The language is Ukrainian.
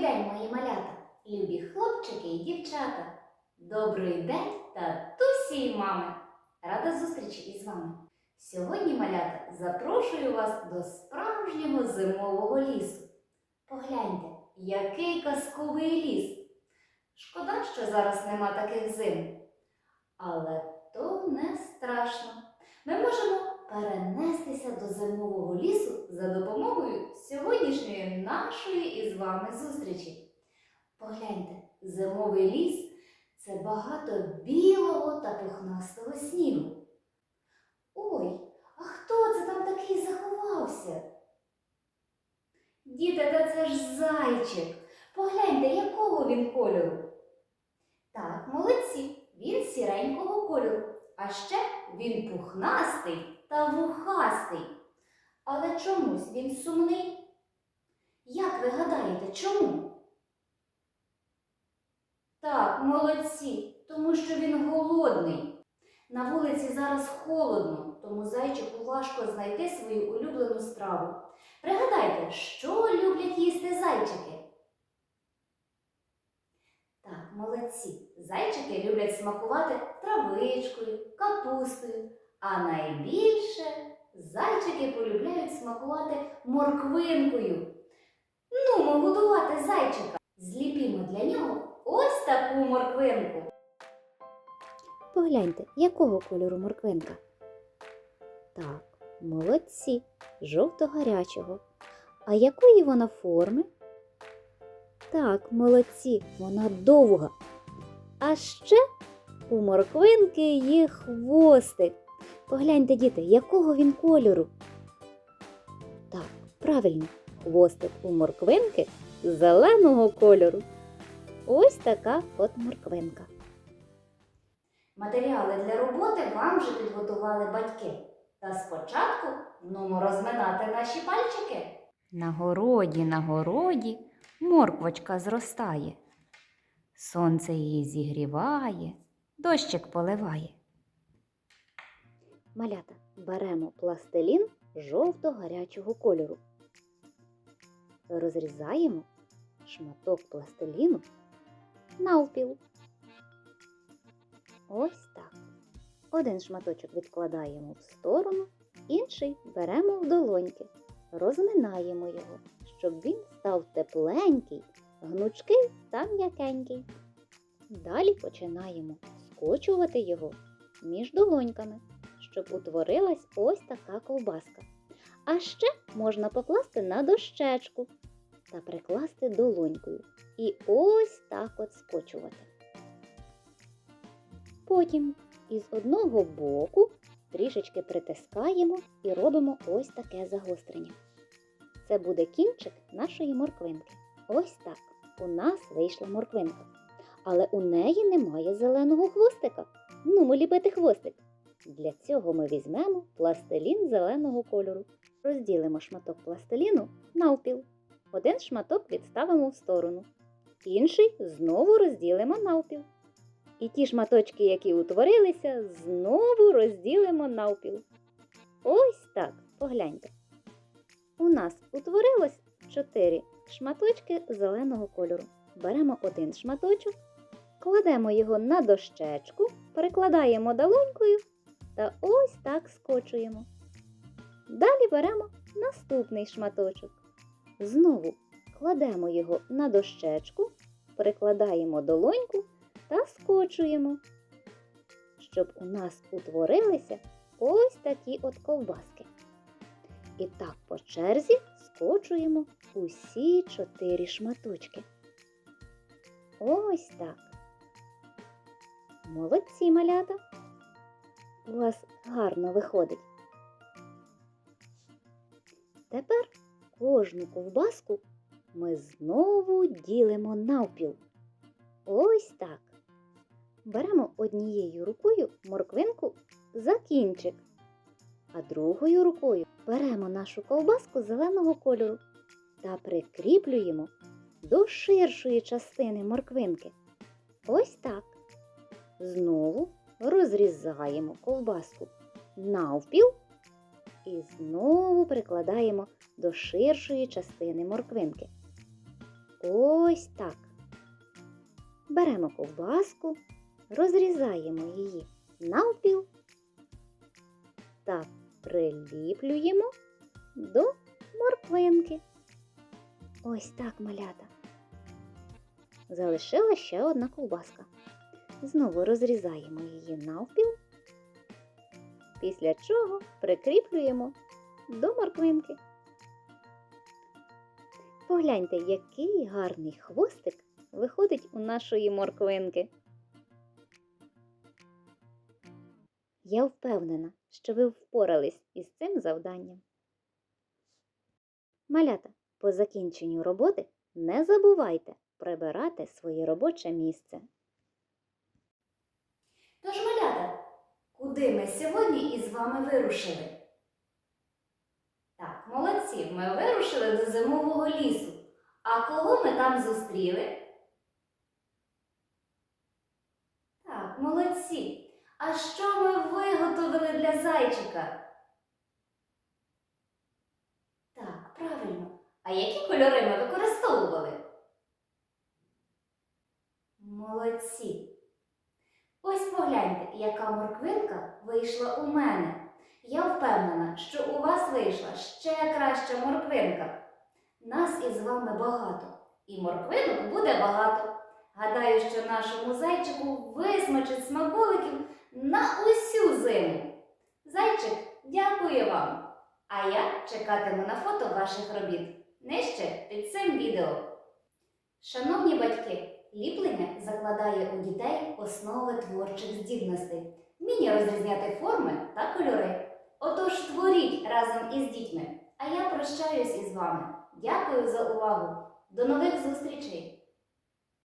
день, мої малята, любі хлопчики і дівчата. Добрий день, татусі і мами. Рада зустрічі із вами. Сьогодні, малята, запрошую вас до справжнього зимового лісу. Погляньте, який казковий ліс. Шкода, що зараз нема таких зим. Але то не страшно. Ми можемо перенестися до зимового лісу за допомогою нашої із вами зустрічі. Погляньте, зимовий ліс це багато білого та пухнастого снігу. Ой, а хто це там такий заховався? Діти, та це ж зайчик. Погляньте, якого він кольору. Так, молодці, він сіренького кольору, а ще він пухнастий та вухастий. Але чомусь він сумний. Як ви гадаєте, чому? Так, молодці, тому що він голодний. На вулиці зараз холодно, тому зайчику важко знайти свою улюблену страву. Пригадайте, що люблять їсти зайчики? Так, молодці. Зайчики люблять смакувати травичкою, капустою, а найбільше зайчики полюбляють смакувати морквинкою. Ну, годувати зайчика. Зліпімо для нього ось таку морквинку. Погляньте, якого кольору морквинка? Так, молодці, жовто-гарячого. А якої вона форми? Так, молодці, вона довга. А ще у морквинки є хвостик. Погляньте, діти, якого він кольору? Так, правильно, хвостик у морквинки зеленого кольору. Ось така от морквинка. Матеріали для роботи вам вже підготували батьки. Та спочатку нумо розминати наші пальчики. На городі, на городі морквочка зростає. Сонце її зігріває, дощик поливає. Малята, беремо пластилін жовто-гарячого кольору. Розрізаємо шматок пластиліну навпіл. Ось так. Один шматочок відкладаємо в сторону, інший беремо в долоньки, розминаємо його, щоб він став тепленький, гнучкий та м'якенький. Далі починаємо скочувати його між долоньками, щоб утворилась ось така ковбаска. А ще можна покласти на дощечку та прикласти долонькою. І ось так от скочувати. Потім із одного боку трішечки притискаємо і робимо ось таке загострення. Це буде кінчик нашої морквинки. Ось так. У нас вийшла морквинка. Але у неї немає зеленого хвостика. Ну, ми ліпити хвостик. Для цього ми візьмемо пластилін зеленого кольору. Розділимо шматок пластиліну навпіл. Один шматок відставимо в сторону. Інший знову розділимо навпіл. І ті шматочки, які утворилися, знову розділимо навпіл. Ось так, погляньте. У нас утворилось 4 шматочки зеленого кольору. Беремо один шматочок, кладемо його на дощечку, перекладаємо долонькою та ось так скочуємо. Далі беремо наступний шматочок. Знову кладемо його на дощечку, перекладаємо долоньку та скочуємо, щоб у нас утворилися ось такі от ковбаски. І так по черзі скочуємо усі чотири шматочки. Ось так. Молодці малята. У вас гарно виходить. Тепер кожну ковбаску ми знову ділимо навпіл. Ось так. Беремо однією рукою морквинку за кінчик, а другою рукою беремо нашу ковбаску зеленого кольору та прикріплюємо до ширшої частини морквинки. Ось так. Знову розрізаємо ковбаску навпіл і знову прикладаємо до ширшої частини морквинки. ось так. Беремо ковбаску, розрізаємо її навпіл та приліплюємо до морквинки. Ось так, малята. Залишила ще одна ковбаска. Знову розрізаємо її навпіл, після чого прикріплюємо до морквинки. Погляньте, який гарний хвостик виходить у нашої морквинки. Я впевнена, що ви впорались із цим завданням. Малята, по закінченню роботи не забувайте прибирати своє робоче місце. Тож, малята, куди ми сьогодні із вами вирушили? Так, молодці, ми вирушили до зимового лісу. А кого ми там зустріли? Так, молодці. А що ми виготовили для зайчика? Так, правильно. А які кольори ми використовували? Молодці. Ось погляньте, яка морквинка вийшла у мене. Я впевнена, що у вас вийшла ще краща морквинка. Нас із вами багато, і морквинок буде багато. Гадаю, що нашому зайчику висмачить смаколиків на усю зиму. Зайчик, дякую вам! А я чекатиму на фото ваших робіт нижче під цим відео. Шановні батьки, ліплення закладає у дітей основи творчих здібностей, вміння розрізняти форми та кольори. Отож, творіть разом із дітьми. А я прощаюсь із вами. Дякую за увагу. До нових зустрічей!